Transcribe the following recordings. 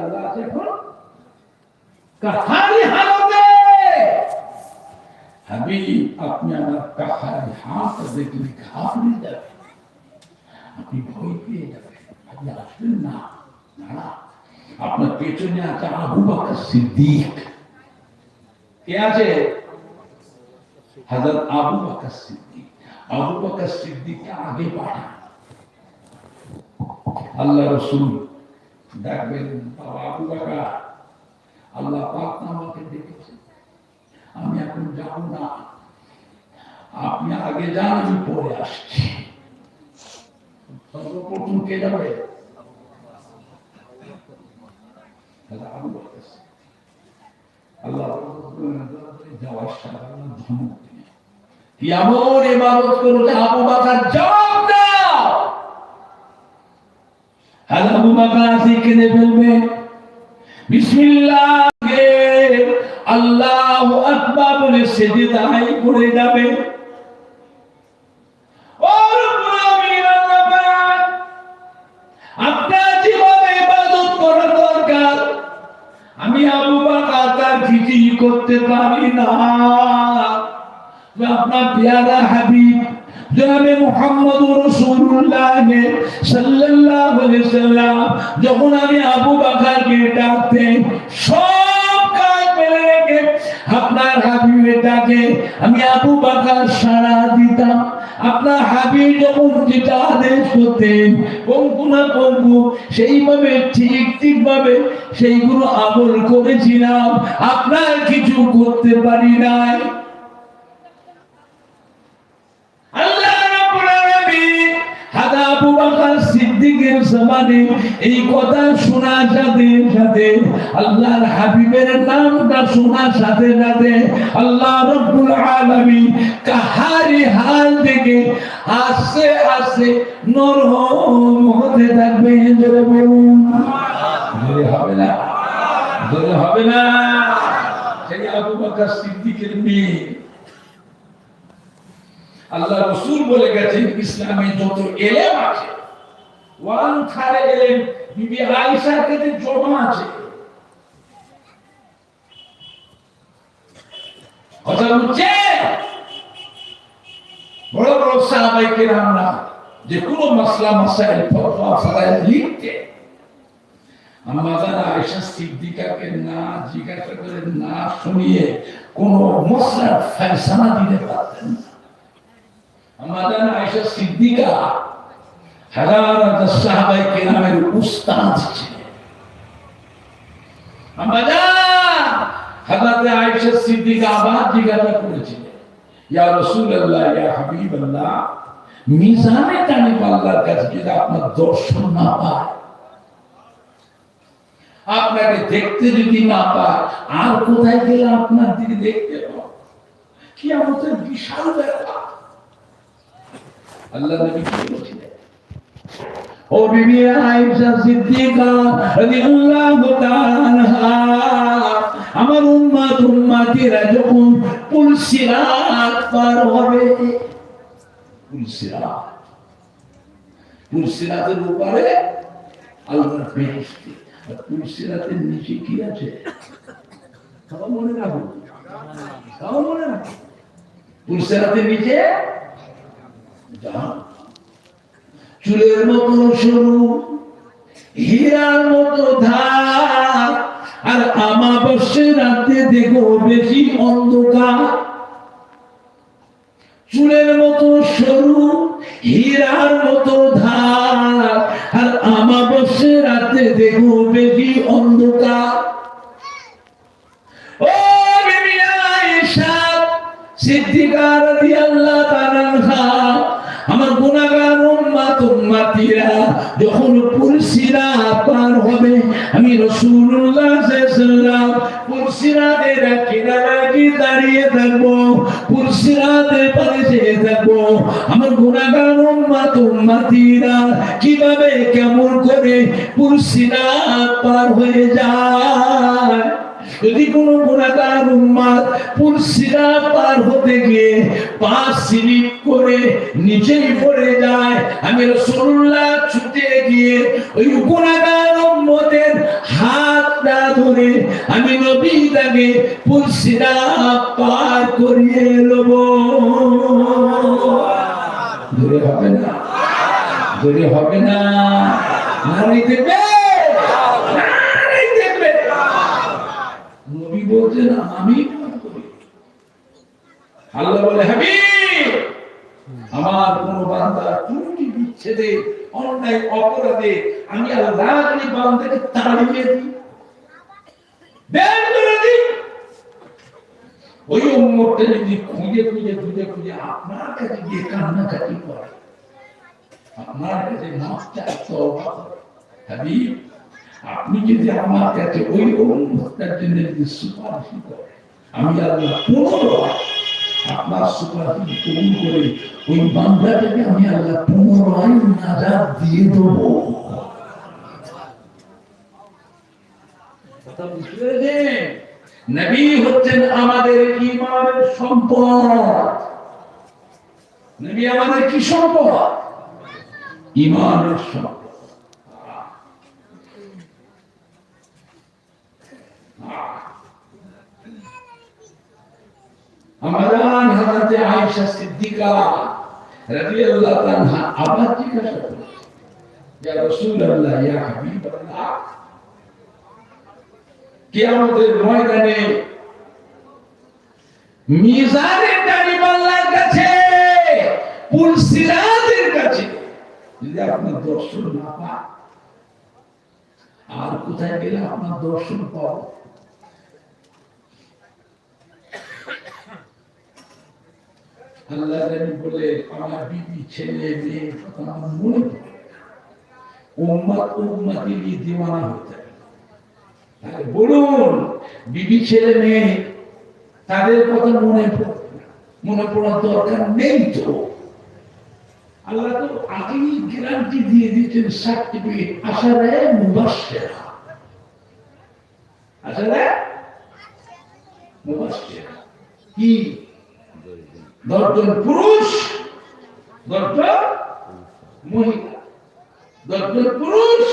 আল্লাহ আছে এখন কাহারি হালতে হাবিব আপনি আমার কাহারি হাত দেখলে ঘাবড়ে যাবেন আপনি ভয় পেয়ে যাবেন আপনি আসবেন না না আপনার পেছনে আছে আবু বাকর সিদ্দিক কে আছে হযরত আবু বকর সিদ্দিক আবু বকর সিদ্দিককে আগে পাঠান আল্লাহ রসুল বকর। আল্লাহ আমাকে ডেকেছে আমি এখন যাব না। আপনি আগে যান, আমি পরে আসছি। সর্বপ্রথম কে যাবে। আল্লাহ যাওয়ার দিলেন। এমন ইবাদত করো যে আবু বকর জবাব হ্যাঁ আবু বকর আসি কেঁদে ফেলবে বিসমিল্লাহ আল্লাহ আকবার বলে সেজদায় পড়ে যাবে। ও রব্বুল আপনার জীবনে ইবাদত করা দরকার। আমি আবু বাকা তার করতে পারি না। আপনার পেয়ারা হাবিব জনাবে মোহাম্মদ রসুল্লাহ সাল্লাল্লাহু আলাইহি সাল্লাম, যখন আমি আবু বাকারকে ডাকতে, সব কাজ ফেলে রেখে আপনার হাবিবের ডাকে, আমি আবু বাকার সাড়া দিতাম। আপনার হাবিব যখন যেটা আদেশ করতেন পঙ্কু না পঙ্কু সেইভাবে, ঠিক ঠিক ভাবে সেইগুলো আমল করেছিলাম, আপনার কিছু করতে পারি নাই। জমানে এই কথা শোনার সাথে সাথে আল্লাহর হাবিবের নামটা শোনার সাথে সাথে আল্লাহ রাব্বুল আলামিন কাহারি হাল থেকে আস্তে আস্তে নরম হতে থাকবে। জোরে বলুন। জোরে হবে না। জোরে হবে না। সেই আবু বকর সিদ্দিকের মেয়ে। আল্লাহ রসুল বলে গেছেন, ইসলামে যত এলেম আছে ওয়ান থারে এলেম বিবি আয়েশার কাছে জমা আছে। কথা বুঝছে বড় বড় সাহাবাই কেরামরা যে কোনো মাসলা, মাসাইল, ফতোয়া ফাদাইল লিখতে। আমাদের আয়েশা সিদ্দিকাকে না জিজ্ঞাসা করে, না শুনিয়ে কোন মশলার ফয়সালা দিতে পারতেন আমাদের আয়েশা সিদ্দিকা হাজার মিজানে টানে আল্লাহর কাছে যদি আপনার দর্শন না পায়, আপনাকে দেখতে যদি না পায়, আর কোথায় গেলে আপনার দিকে দেখতে পাবো কি আমাদের বিশাল ব্যাপার। আল্লাহ নবী কি ও বিবি আয়েশা সিদ্দিকা রাদিয়াল্লাহু তাআলা আমার উম্মত উম্মতিরা যখন পুলসিরাত পার হবে পুলসিরাত পুলসিরাতের উপরে আল্লাহর বেহেশতি পুলসিরাতের নিচে কি আছে? সবাই মনে রাখুন সবাই মনে রাখুন পুলসিরাতের নিচে জাহান। চুলের মতো সরু, হীরার মতো ধার। আর আমাবস্যে রাতে দেখো বেশি অন্ধকার। চুলের মতো সরু, হীরার মতো ধার। আর আমাবস্যে রাতে দেখো বেশি অন্ধকার। ও বিবি আয়েশা সিদ্দিকা রাদিয়াল্লাহু তাআলা আমার উম্মত উম্মতিরা যখন পুলসিরা পার হবে, আমি রাসূলুল্লাহ সাল্লাল্লাহু পুলসিরাদের কিনারায় গিয়ে দাঁড়িয়ে থাকব পুলসিরাদের পারে থাকব। আমার গুনাহগার উম্মত উম্মতিরা কীভাবে কেমন করে পুলসিরা পার হয়ে যায়? যদি কোনো গুণাগার উম্মাদ পুলসিরা পার হতে গিয়ে পা স্লিপ করে নিচেই পড়ে যায়, আমি রাসূলুল্লাহ ছুটে গিয়ে ওই গুণাগার উম্মতের হাত করে আমি নবী তাকে পুলসিরা পার করিয়ে লব দূরে হবে না দূরে হবে না। নারী দেবে নারী দেবে নবী বলছেন আমি আল্লাহ বলে, হাবিব, আমার কোন বান্দা ত্রুটি বিচ্ছেদে, অন্যায়, অপরাধে আমি আল্লাহ বান্দাকে তাড়িয়ে দিই। ওই উম্মতটা যদি খুঁজে খুঁজে খুঁজে খুঁজে আপনার কাছে গিয়ে কান্নাকাটি করে, আপনার কাছে মাফ চায় হাবিব আপনি যদি আমার কাছে ওই উম্মতটার জন্য যদি সুপারিশ আমি আল্লাহ আপনার সুপারিশ কবুল করে ওই বান্দাটাকে আমি আল্লাহ পুনরায় নাজাত দিয়ে দেবো? নবী হচ্ছেন আমাদের ইমানের সম্পদ। নবী আমাদের কি সম্পদ? ইমানের সম্পদ। আমাদান আয়েশা সিদ্দিকা তাআলা আবার জিজ্ঞাসা করলেন ইয়া রাসূলুল্লাহ, ইয়া হাবিবাল্লাহ। কিয়ামতের ময়দানে মিজানের কাছে কাছে। যদি আপনার দর্শন না পান, আর কোথায় গেলে আপনার দর্শন পাবো? আল্লাহ বলুন, বিবি, ছেলে, মেয়ে, তাদের কথা মনে মনে পড়ার দরকার নেই তো। আল্লাহ তো আগেই গ্যারান্টি দিয়ে দিয়েছেন, সার্টিফিকেট। আসারে মুবাসেরা কি? দশজন পুরুষ, দশজন মহিলা। দশজন পুরুষ,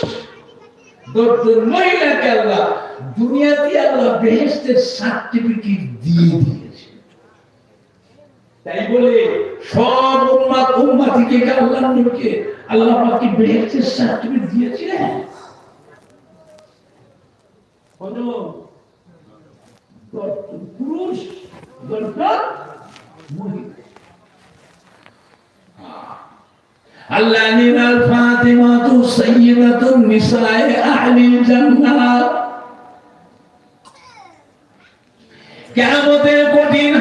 দশজন মহিলাকে আল্লাহ দুনিয়াতে আল্লাহ বেহেস্তের সার্টিফিকেট দিয়ে দিয়েছে। তাই বলে সব উম্মাত উম্মাতিকে আল্লাহ নবীকে আল্লাহ পাক বেহেস্তের সার্টিফিকেট দিয়েছিলেন? দশজন পুরুষ, দশজন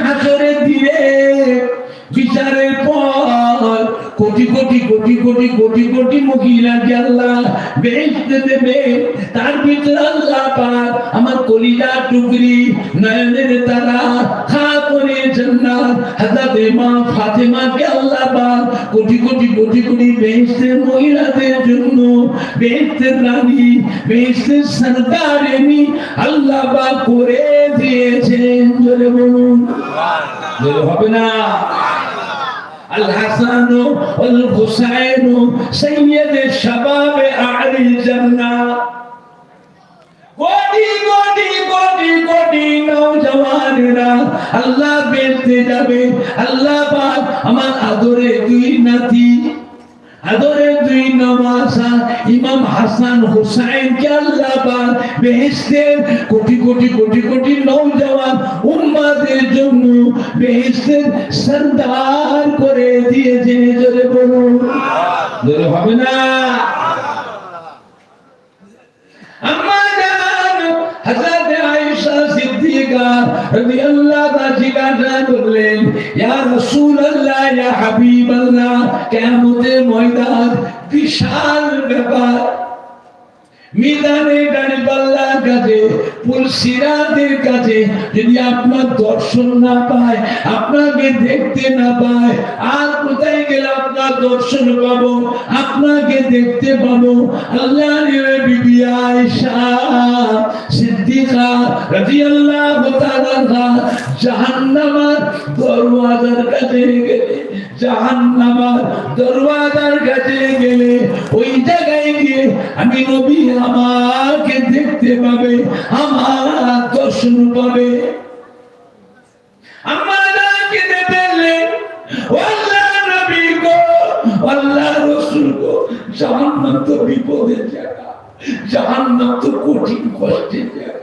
হাসরের দিনে বিচারের পর কোটি কোটি কোটি কোটি কোটি কোটি মহিলাকে আল্লাহ বেহেশতে দেবে। তার ভিতরে আল্লাহ পাক আমার কলিজা টুকরি নয়নের তারা খাতুনে জান্নাত হযরত মা ফাতেমাকে আল্লাহ পাক কোটি কোটি কোটি কোটি বেহেশতের মহিলাদের জন্য বেহেশতের রানী বেহেশতের সরদারেনি আল্লাহ পাক করে দিয়েছেন জোরে বলুন জোরে হবে না الحسن والحسين سيد الشباب أهل الجنة কোটি কোটি কোটি কোটি আল্লাহ বেলতে যাবে, আল্লাহ পাক আমার আদরে দুই নাতি, আদরে দুই নমাসা ইমাম হাসান হুসাইন কে আল্লাহ পাক বেহেশতের কোটি কোটি কোটি কোটি নৌজওয়ান উম্মাদের জন্য বেহেশতের সরদার করে দিয়েছে, জোরে বলুন। জোরে হবে না? আম্মা হযরত আয়েশা সিদ্দিকা রাদিয়াল্লাহু তাআলা জিজ্ঞাসা করলেন, ইয়া রাসূলুল্লাহ, ইয়া হাবিবাল্লাহ, কিয়ামতের ময়দান বিশাল ব্যাপার। গাড়িপাল্লার কাছে কাছে। যদি আপনার দর্শন না পায়, আপনাকে দেখতে না পায়, আর কোথায় গেলে আপনার দর্শন পাবো? আপনাকে দেখতে পাবো আল্লাহ বিবি সিদ্দিকা রাদিয়াল্লাহু তাআলা জাহান্নামের দরওয়াজার কাছে গেলে, জাহান্নামের দরওয়াজার কাছে গেলে ওই জায়গায় গিয়ে আমি নবী, আমাকে দেখতে পাবে, আমার দর্শন পাবে। জাহান্নাম তো বিপদের জায়গা, জাহান্নাম তো কঠিন কষ্টের জায়গা।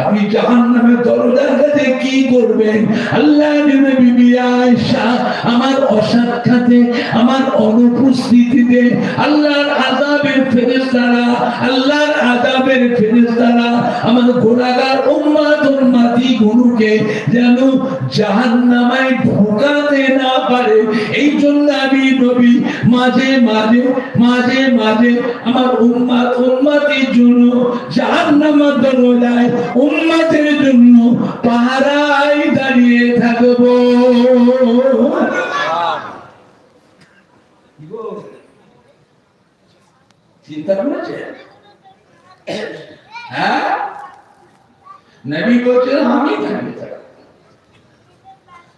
আপনি জাহান্নামের দরজার কাছে কি করবেন? আল্লাহ বিবি আয়েশা আমার অসাক্ষাতে, আমার অনুপস্থিতিতে, আল্লাহর আযাবের ফেরেশতারা, আল্লাহর আযাবের ফেরেশতারা আমার গোনাগার উম্মাত উম্মতি গুরুকে যেন জাহান্নামায় ঢোকাতে না পারে। এই জন্য আমি নবী মাঝে মাঝে মাঝে মাঝে আমার উম্মাত উম্মতির জন্য জাহান্নামের দরজায় উম্মতের জন্য পাহারায় দাঁড়িয়ে থাকব? চিন্তা করেছে? হ্যাঁ? নবী বলছেন, আমি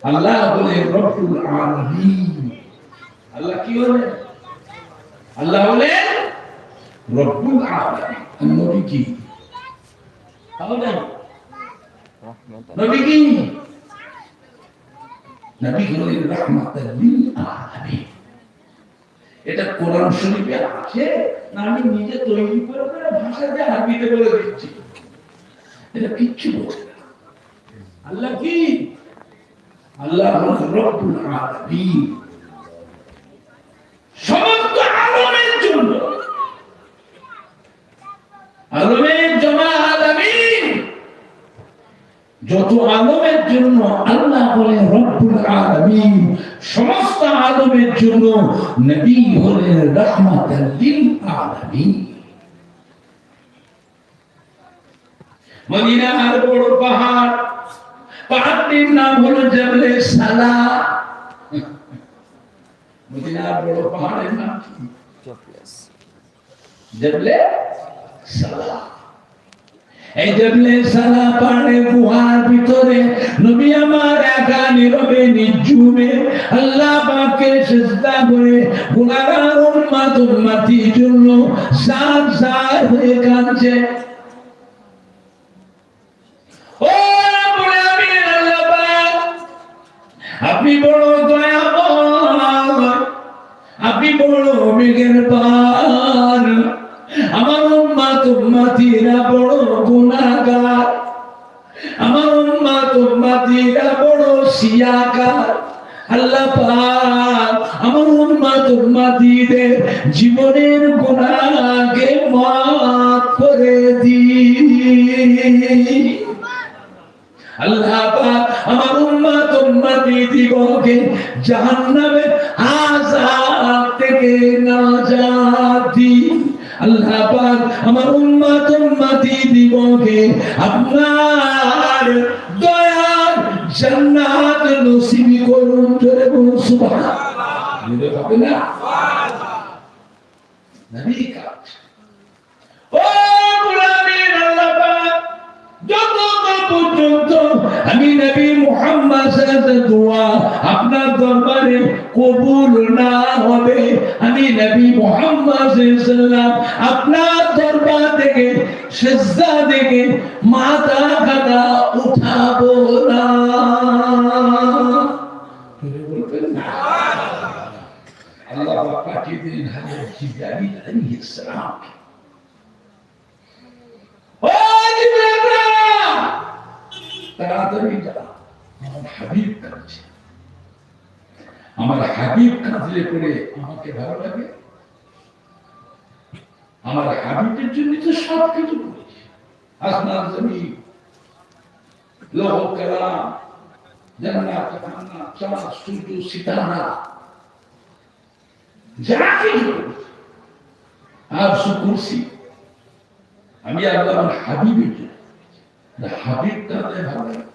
আল্লাহ বলে রব্বুল আলামিন। আল্লাহ কি বলে আল্লাহ বলে রব্বুল আলামিন। নবী কি? তাহলে নবী কি নবী হলেন রাহমাতাল লিল আলামিন এটা কোরআন শরীফে আছে না আমি নিজে তৈরি করে করে ভাষা দিয়ে আরবিতে বলে দিচ্ছি এটা কিচ্ছু বলছে না আল্লাহ কি আল্লাহ রব্বুল আলামিন সমস্ত আলমের জন্য আলমের যত আলমের জন্য আল্লাহ বলে রব্বুল আলামিন সমস্ত আলমের জন্য নবী হলেন রহমাতাল লিল আলামিন। মদিনার বড় পাহাড় পাহাড়টির নাম হলো জবলে সালা। মদিনার বড় পাহাড়ের নাম কি? জবলে সালা। এই গুহার ভিতরে, নবী আমার একা নীরবে আল্লাহ পাকে সিজদা করে উম্মত উম্মতির জন্য সার সার হয়ে কাঁদছে। ও আল্লাহ পাক, আপনি বড় দয়াময় আপনি বড় মেঘের পান। আমার আমার উম্মাত উম্মাতিরা জীবনের গুনাহকে মাফ করে দিই আল্লাহ আমার উম্মত উম্মতি দিগকে জাহান্নামের আযাব থেকে দিন। আল্লাহ পাক আমার উম্মত উম্মতি দিগকে আপনার দয়ার জান্নাত নসিব করুন জোরে বলুন সুবহানাল্লাহ। আমি নবী মুহাম্মদ সাল্লাল্লাহু আপনার দরবারে কবুল না হবে আমি নবী মুহাম্মদ সাল্লাল্লাহু আপনার দরবার থেকে সিজদা থেকে মাথা কাটা উঠাবো না। আল্লাহ পাঠিয়ে দিলেন হযরত জিবরাইল আলাইহিস সালাম। ও জিবরাইল! তাড়াতাড়ি যা আমার হাবিব কাঁদছে আমার হাবিব কাঁদলে পরে আমাকে ভালো লাগে। আমার হাবিবের জন্য তো সব কিছু জমি চাঁদ, সূর্য যা কিছু আর সুকুরসি আমি আল্লাহ হাবিবের জন্য হাবিব কাঁদলে ভালো লাগে।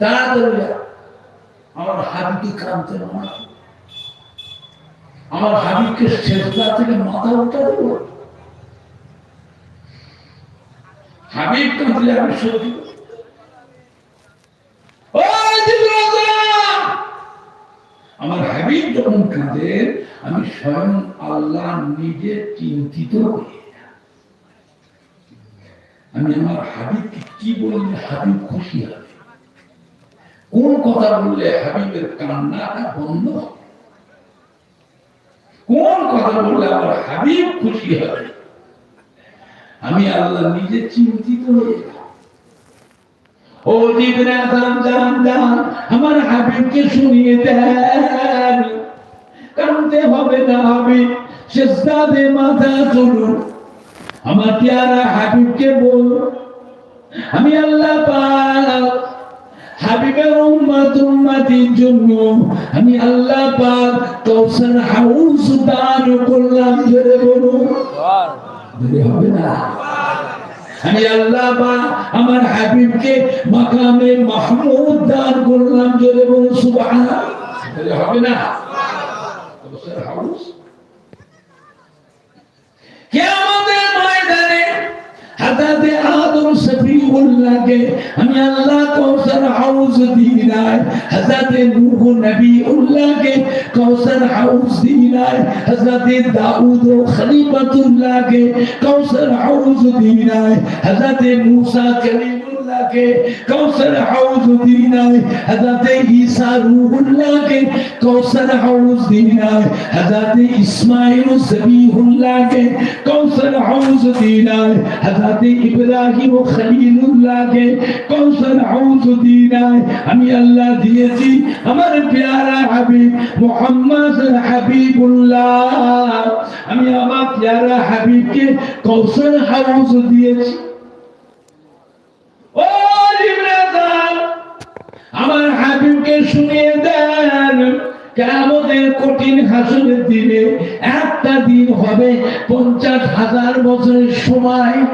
তাড়াতাড়ি আমার হাবিবকে কাঁদতে না আমার হাবিবকে শেষদা থেকে মাথা উঠা দেব। হাবিব কাঁদলে আমি সত্যি আমার হাবিব যখন কাঁদে, আমি স্বয়ং আল্লাহ নিজে চিন্তিত হই আমি আমার হাবিবকে কি বললে হাবিব খুশি হবে? কোন কথা বললে হাবিবের কান্নাটা বন্ধ? হবে কোন কথা বললে আমার হাবিব খুশি হবে? আমি আল্লাহ নিজে চিন্তিত হয়ে ও জান জান, আমার হাবিবকে শুনিয়ে দেন। কানতে হবে না হাবিব শেষদাদে মাথা চলুন আমার পেয়ারা হাবিবকে বল আমি আল্লাহ পাক হাবিবের উম্মত উম্মতির জন্য আমি আল্লাহ পাক কৌশল হাউস দান করলাম, জোরে বলো জোরে হবে না? আমি আল্লাহ বা আমার হাবিবকে মাকামে মাহমুদ দান করলাম, জোরে বলো সুবহানাল্লাহ। হবে না? কৌশল হাউস? সফিউল্লাহকে আমি আল্লাহ কৌসর হাউস দিনাই হাদাতে নূহ নবীউল্লাহকে কৌসর হাউস দিনাই হাদাতে দাউদ খলিফাতুল্লাহকে কৌসর হাউস দিনাই হাদাতে মুসা কলিমুল্লাহকে কৌসর হাউস দিনাই হাদাতে ঈসা রূহুল্লাহকে কৌসর হাউস দিনাই হাদাতে ইসমাইল সবিহুল্লাহকে কৌসর হাউস দিনাই হাদাতে ইব্রাহিম ও খলিলুল্লাহকে কৌসর হাউস দিনাই আমি আল্লাহ দিয়েছি আমার প্যারা হাবিব মোহাম্মদ হাবিবুল্লাহ। আমি আমার প্যারা হাবিবকে কৌসর হাউস দিয়েছি। আমার হাবিবকে শুনিয়ে দেন কঠিন দিনে একটা দিন হবে পঞ্চাশ হাজার বছরের সময়।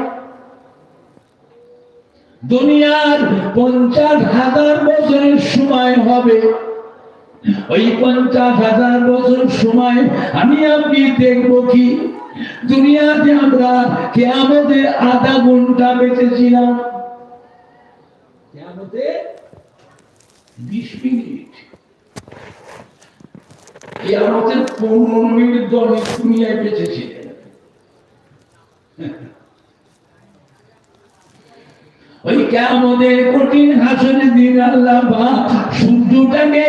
দুনিয়ার পঞ্চাশ হাজার বছরের সময় হবে। ওই পঞ্চাশ হাজার বছর সময় আমি আপনি দেখব কি? দুনিয়াতে আমরা কেমতে আধা ঘণ্টা বেঁচেছিলাম। বিশ মিনিট। কেয়ামতের পনেরো মিনিট দলে দুনিয়ায় বেঁচেছিলেন ওই কেমনের কঠিন হাসনের দিন আল্লাহ সূর্যটাকে